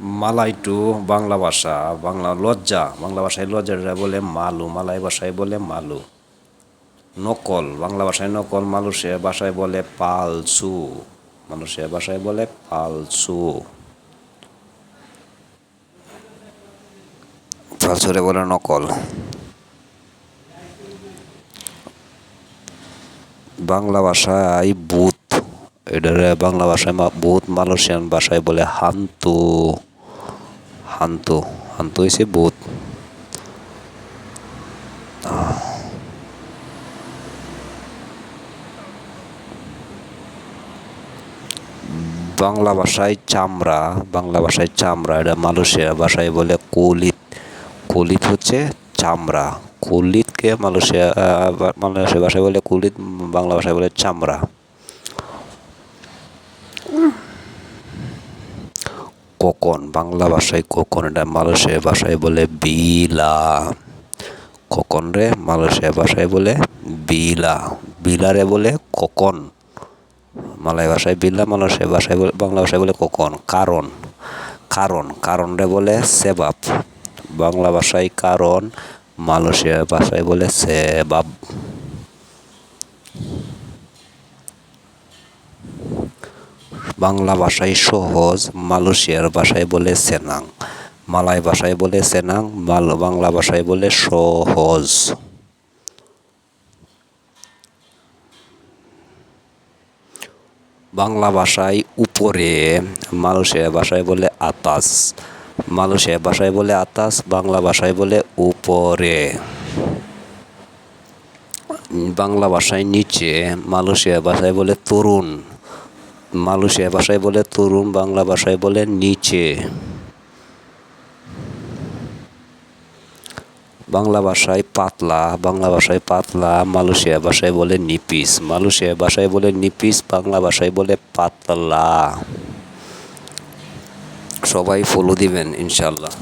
মালাই two Bangla ভাষা, বাংলা লজ্জা, বাংলা ভাষায় লজ্জাটা বলে মালু, মালাই ভাষায় বলে মালু। নকল, বাংলা ভাষায় নকল মানুষের ভাষায় বলে পালসু, মানুষের ভাষায় বলে পালসু। পালসুরে বলে নকল। বাংলা ভাষায় বুথ এটারে বাংলা ভাষায় ভূত মালয়েশিয়ান ভাষায় বলে হান্তু। হান্তু হান্তু হয়েছে ভূত বাংলা ভাষায় চামড়া, বাংলা ভাষায় চামড়া, এটা মালয়েশিয়া ভাষায় বলে কলিত। কলিত হচ্ছে চামড়া। কলিতকে মালয়েশিয়া মালয়েশিয়া ভাষায় বলে কলিত, বাংলা ভাষায় বলে চামড়া। কোকন, বাংলা ভাষায় কোকন, এটা মালয়েশিয়া ভাষায় বলে বিলা। কোকন রে, মালয়েশিয়া ভাষায় বলে বিলা। বিলারে বলে কোকন। মালয় ভাষায় বিলা, মালয়েশিয়া ভাষায় বলে, বাংলা ভাষায় বলে কোকন। কারণ কারণ কারণ রে বলে সেবাব। বাংলা ভাষায় কারণ, মালয়েশিয়া ভাষায় বলে সেবাব। বাংলা ভাষায় সহজ, মালয়েশিয়ার ভাষায় বলে সেনাং মালয় ভাষায় বলে সেনাং, মাল, বাংলা ভাষায় বলে সহজ। বাংলা ভাষায় উপরে, মালয়েশিয়া ভাষায় বলে আতাস, মালয়েশিয়া ভাষায় বলে আতাস, বাংলা ভাষায় বলে উপরে। বাংলা ভাষায় নিচে, মালয়েশিয়া ভাষায় বলে তরুণ মালয়েশিয়া ভাষায় বলে তরুণ বাংলা ভাষায় বলে নিচে। বাংলা ভাষায় পাতলা, বাংলা ভাষায় পাতলা মালয়েশিয়া ভাষায় বলে নিপিস মালয়েশিয়া ভাষায় বলে নিপিস, বাংলা ভাষায় বলে পাতলা। সবাই ফলো দিবেন ইনশাল্লাহ